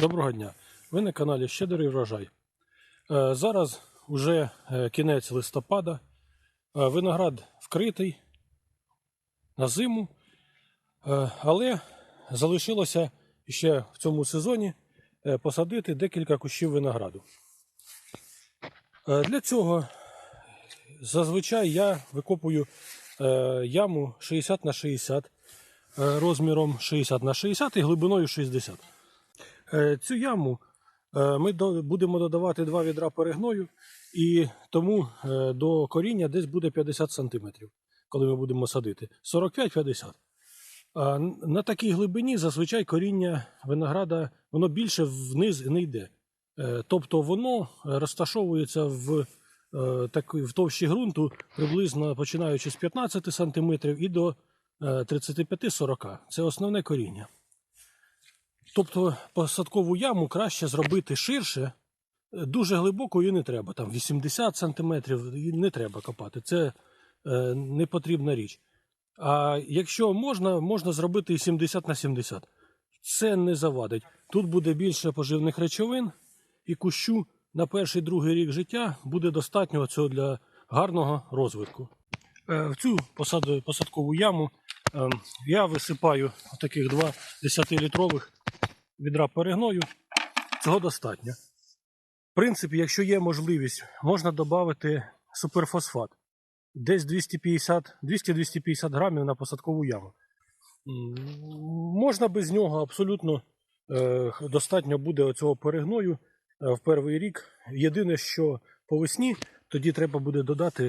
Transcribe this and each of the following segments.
Доброго дня. Ви на каналі Щедрий врожай. Е, Зараз вже е, кінець листопада. Е, Виноград вкритий на зиму, але залишилося ще в цьому сезоні посадити декілька кущів винограду. Для цього зазвичай я викопую яму 60 на 60 е, розміром 60 на 60 і глибиною 60. Е, Цю яму е, ми будемо додавати два відра перегною, і тому е, до коріння десь буде 50 см, коли ми будемо садити. 45-50. А на такій глибині зазвичай коріння винограда воно більше вниз не йде. Тобто воно розташовується в, е, в товщі ґрунту приблизно починаючи з 15 см і до е, 35-40 Це основне коріння. Тобто посадкову яму краще зробити ширше, е, дуже глибокою не треба. Там 80 см не треба копати. Це е, не потрібна річ. А якщо можна, можна зробити і 70 на 70. Це не завадить. Тут буде більше поживних речовин, і кущу на перший другий рік життя буде достатньо цього для гарного розвитку. Е, В цю посаду, посадкову яму е, я висипаю таких два 10-літрових відра перегною. Цього достатньо. В принципі, якщо є можливість, можна додати суперфосфат. Десь 200-250 грамів на посадкову яму. Можна без нього абсолютно е, достатньо буде оцього перегною е, в перший рік. Єдине, що по весні тоді треба буде додати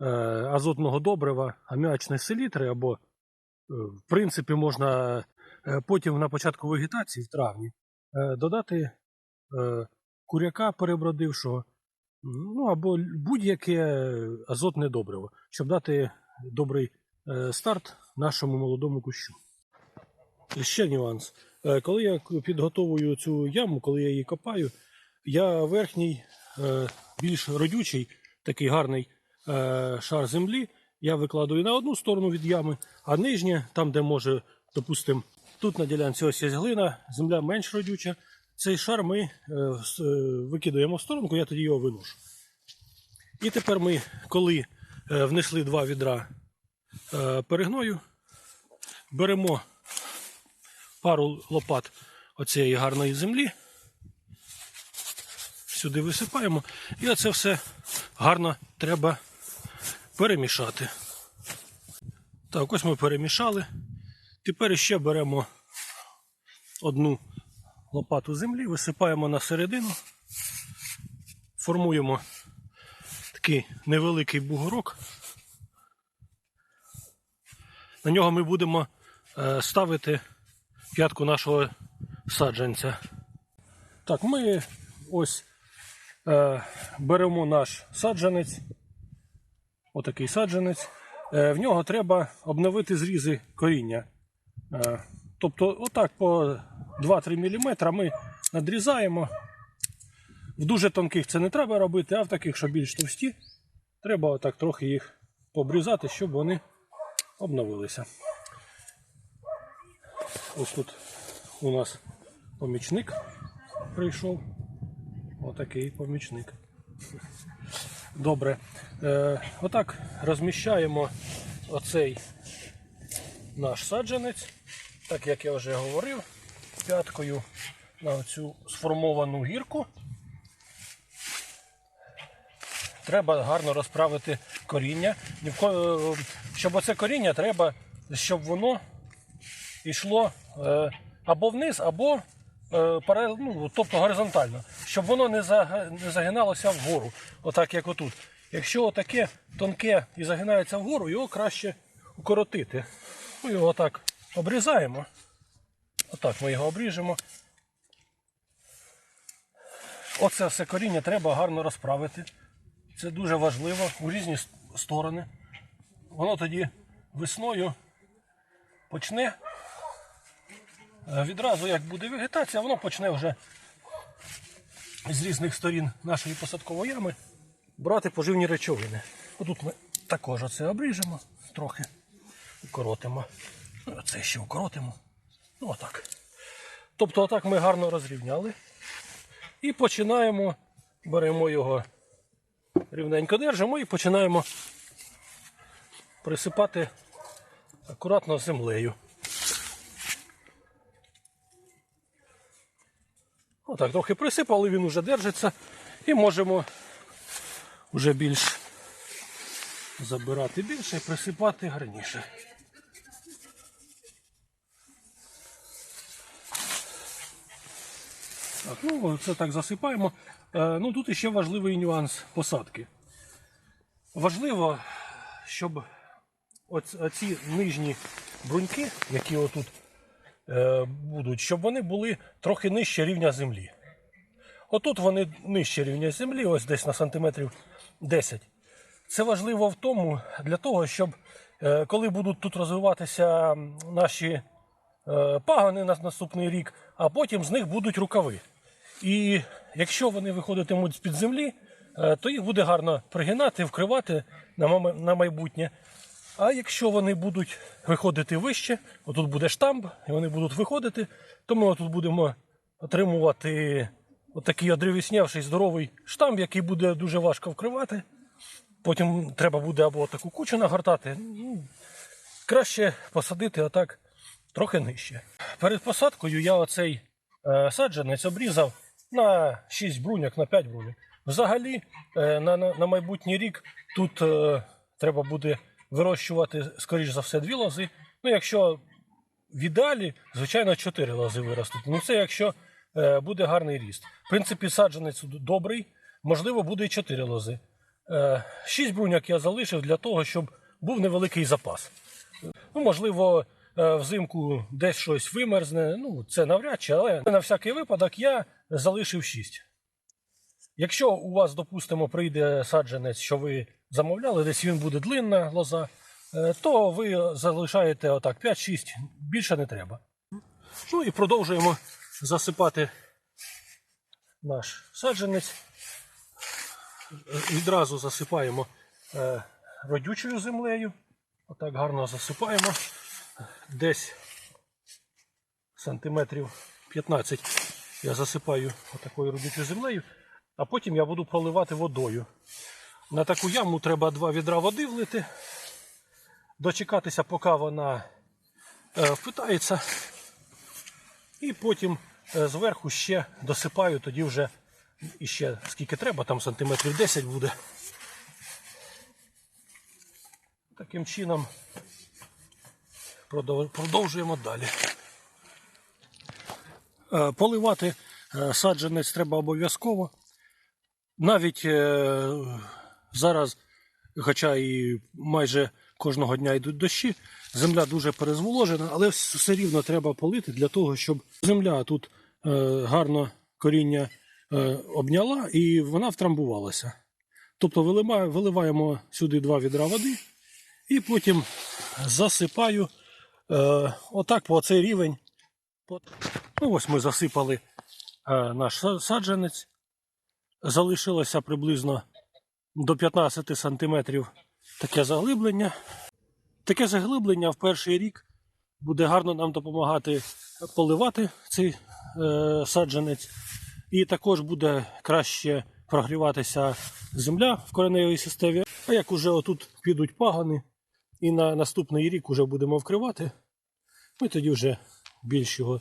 е, азотного добрива, аміачної селітри, або, в принципі, можна потім на початку вегетації в травні е, додати е, куряка перебродившого, ну або будь-яке азотне добриво, щоб дати добрий е, старт нашому молодому кущу. Ще нюанс. Е, Коли я підготовую цю яму, коли я її копаю, я верхній, е, більш родючий, такий гарний е, шар землі, я викладую на одну сторону від ями, а нижнє, там, де може, допустимо, тут на ділянці ось є глина, земля менш родюча. Цей шар ми е, е, викидаємо в сторонку, я тоді його виношу. І тепер ми, коли е, внесли два відра перегною, беремо пару лопат оцієї гарної землі, сюди висипаємо, і оце все гарно треба перемішати. Так, ось ми перемішали. Тепер ще беремо одну лопату землі, висипаємо на середину, формуємо такий невеликий бугорок. На нього ми будемо е, ставити п'ятку нашого саджанця. Так, ми ось е, беремо наш саджанець, отакий саджанець. Е, в нього треба обновити зрізи коріння. Е, тобто, отак по 2-3 мм ми надрізаємо. В дуже тонких це не треба робити, а в таких, що більш товсті, треба отак трохи їх побрізати, щоб вони обновилися. Ось тут у нас помічник прийшов. Отакий помічник. Добре. Е, отак розміщаємо оцей наш саджанець, так як я вже говорив, п'яткою на цю сформовану гірку. Треба гарно розправити коріння. Е, Щоб оце коріння треба, щоб воно йшло е, або вниз, або е, ну, тобто горизонтально, щоб воно не, загиналося вгору, отак як отут. Якщо отаке тонке і загинається вгору, його краще укоротити. Ми його отак обрізаємо. Отак ми його обріжемо. Оце все коріння треба гарно розправити. Це дуже важливо у різні сторони. Воно тоді весною почне Е, Відразу, як буде вегетація, воно почне вже з різних сторін нашої посадкової ями брати поживні речовини. Отут ми також оце обріжемо трохи, укоротимо. Ну, Оце ще укоротимо. Ну отак. Тобто, отак ми гарно розрівняли. І починаємо, беремо його рівненько держимо і починаємо присипати акуратно землею. Отак, трохи присипали, він вже держиться. І можемо вже більш забирати більше і присипати гарніше. Так, ну це так засипаємо. Е, ну тут ще важливий нюанс посадки. Важливо, щоб оці нижні бруньки, які отут е, будуть, щоб вони були трохи нижче рівня землі. Отут вони нижче рівня землі, ось десь на сантиметрів 10. Це важливо в тому, для того, щоб е, коли будуть тут розвиватися наші пагани на наступний рік, а потім з них будуть рукави. І якщо вони виходитимуть з-під землі, е, то їх буде гарно пригинати, вкривати на майбутнє. А якщо вони будуть виходити вище, отут буде штамп, і вони будуть виходити, то ми отут будемо отримувати отакий одрівіснявший здоровий штамп, який буде дуже важко вкривати. Потім треба буде або таку кучу нагортати. Ну, краще посадити отак трохи нижче. Перед посадкою я оцей е, саджанець обрізав на 6 бруньок, на 5 бруньок. Взагалі, е, на, на, на майбутній рік тут е, треба буде вирощувати, скоріш за все, дві лози. Ну, якщо в ідеалі, звичайно, 4 лози виростуть. Ну, це якщо е, буде гарний ріст. В принципі, саджанець добрий, можливо, буде і 4 лози. Е, 6 бруньок я залишив для того, щоб був невеликий запас. Ну, можливо, взимку десь щось вимерзне. Ну, це навряд чи, але на всякий випадок я залишив 6. Якщо у вас, допустимо, прийде саджанець, що ви замовляли, десь він буде длинна лоза, е, то ви залишаєте отак 5-6, більше не треба. Ну і продовжуємо засипати наш саджанець. Е, Відразу засипаємо е, родючою землею. Отак гарно засипаємо. Десь сантиметрів 15 я засипаю отакою родючою землею, а потім я буду проливати водою. На таку яму треба два відра води влити, дочекатися, поки вона е, впитається. І потім е, зверху ще досипаю, тоді вже іще скільки треба, там сантиметрів 10 буде. Таким чином продовжуємо далі. Е, Поливати е, саджанець треба обов'язково. Навіть е, зараз, хоча і майже кожного дня йдуть дощі, земля дуже перезволожена, але все рівно треба полити для того, щоб земля тут гарно коріння обняла і вона втрамбувалася. Тобто виливаємо сюди два відра води і потім засипаю е, отак по цей рівень. Ну, ось ми засипали е, наш саджанець. Залишилося приблизно до 15 сантиметрів таке заглиблення. Таке заглиблення в перший рік буде гарно нам допомагати поливати цей е, саджанець. І також буде краще прогріватися земля в кореневій системі. А як уже отут підуть пагани, і на наступний рік вже будемо вкривати, ми тоді вже більш його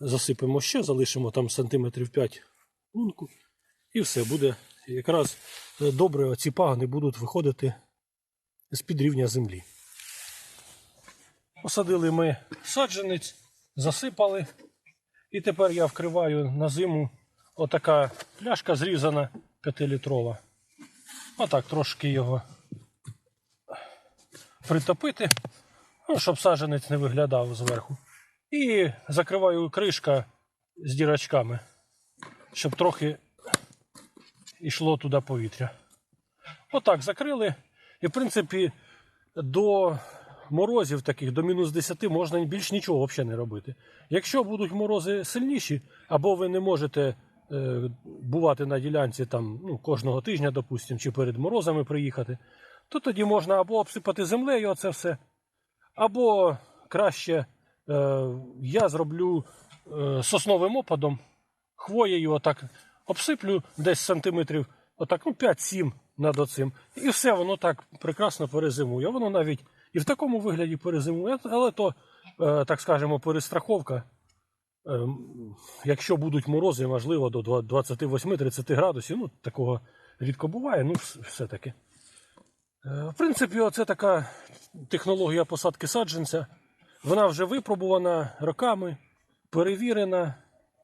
засипемо ще, залишимо там сантиметрів 5 лунку, і все буде якраз е, добре. Оці пагани будуть виходити з-під рівня землі. Посадили ми саджанець, засипали. І тепер я вкриваю на зиму отака пляшка зрізана 5-літрова. Отак трошки його притопити, ну, щоб саджанець не виглядав зверху. І закриваю кришка з дірочками, щоб трохи йшло туди повітря. Отак закрили. І, в принципі, до морозів таких, до мінус 10 можна більш нічого взагалі не робити. Якщо будуть морози сильніші, або ви не можете е, бувати на ділянці там, ну, кожного тижня, допустимо, чи перед морозами приїхати, то тоді можна або обсипати землею оце все, або краще е, я зроблю е, сосновим опадом, хвоєю отак обсиплю десь сантиметрів, отак, ну 5-7 над оцим. І все, воно так прекрасно перезимує. Воно навіть і в такому вигляді перезимує, але то, е, так скажемо, перестраховка. Ем, Якщо будуть морози, можливо, до 28-30 градусів, ну такого рідко буває, ну все-таки. Е, В принципі, оце така технологія посадки саджанця. Вона вже випробувана роками, перевірена,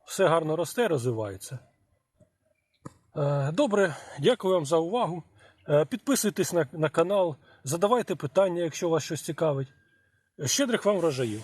все гарно росте, розвивається. Е, Добре, дякую вам за увагу. Е, Підписуйтесь на, на канал, задавайте питання, якщо вас щось цікавить. Щедрих вам врожаїв!